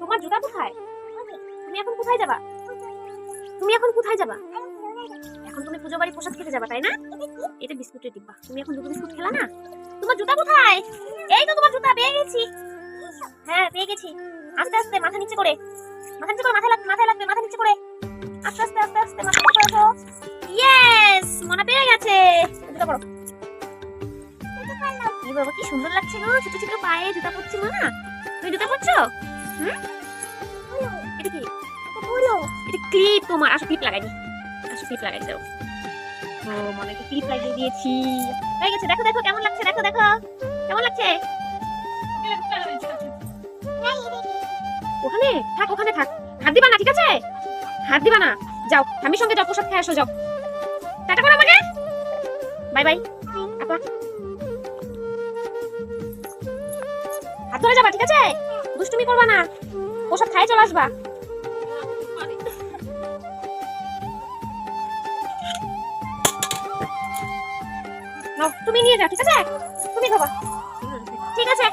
তোমার জুতা কোথায়? তুমি এখন কোথায় যাবা? তুমি এখন কোথায় যাবা? এখন তুমি পুজো বাড়ি প্রসাদ খেতে যাবা, তাই না? এটা বিস্কুটের ডিব্বা। তুমি এখন দুটো বিস্কুট খেলা না? তোমার জুতা কোথায়? এই তো তোমার জুতা, পেয়ে গেছি। হ্যাঁ পেয়ে গেছি। আস্তে আস্তে, মাথা নিচে করে। মাথা নিচে করে মাথা লাগবে, মাথায় লাগবে, মাথা নিচে করে। আস্তে আস্তে আস্তে আস্তে, মাথা নিচে করে ইয়েস মনে পেয়ে গেছে। জুতা পরো। এই বাবা, কি সুন্দর লাগছে গো। ছোট ছোট পায়ে জুতা পরছি মা। তুমি জুতা পরছো? কি? তোমার। আসো, ক্লিপ লাগাইনি আসো, ক্লিপ লাগাই দাও। ও, মনে দিয়েছি। হয়ে গেছে। দেখো দেখো, কেমন লাগছে? দেখো দেখো। কেমন লাগছে? ওখানে? থাক ওখানে থাক। হাত দিবা না, ঠিক আছে? হাত দিবা না। যাও, স্বামীর সঙ্গে যাও, প্রসাদ খেয়ে আসো, যাও। টাটা করো আমাকে। Bye bye. আপা। হাত ধরে যাবা, ঠিক আছে? দুষ্টুমি করবা না। প্রসাদ খাই চলে আসবা। তুমি নিয়ে যাও, ঠিক আছে? তুমি খাবা ঠিক আছে।